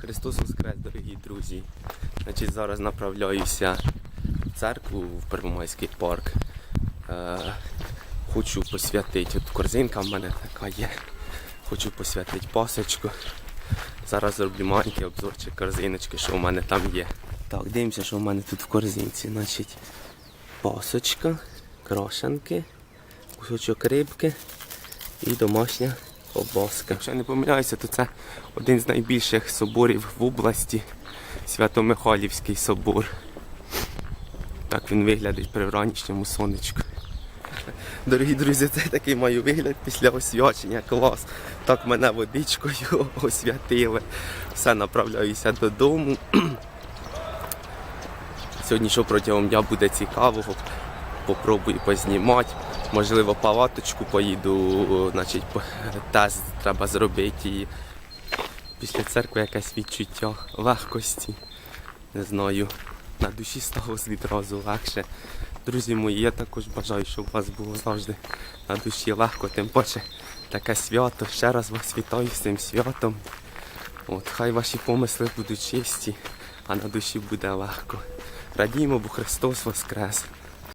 Христос Воскрес, дорогі друзі. Значить, зараз направляюся в церкву в Первомайський парк. Е, хочу посвятити, от корзинка в мене така є. Хочу посвятити пасочку. Зараз зроблю маленький обзорчик корзиночки, що в мене там є. Так, дивимося, що в мене тут в корзинці. Значить, пасочка, крошанки, кусочок рибки і домашня ковбаска. Якщо я не помиляюся, то це один з найбільших соборів в області Свято-Михайлівський собор. Так він виглядить при вранішньому сонечку. Дорогі друзі, це такий маю вигляд після освячення. Клас. Так мене водичкою освятили. Все, направляюся додому. Сьогодні що протягом дня буде цікавого. Попробую познімати. Можливо, палаточку поїду, значить, тест треба зробити. І після церкви якесь відчуття легкості. Не знаю. На душі стало відразу легше. Друзі мої, я також бажаю, щоб у вас було завжди на душі легко, тим паче таке свято. Ще раз вас вітаю з цим святом. От, хай ваші помисли будуть чисті, а на душі буде легко. Радіємо, бо Христос Воскрес.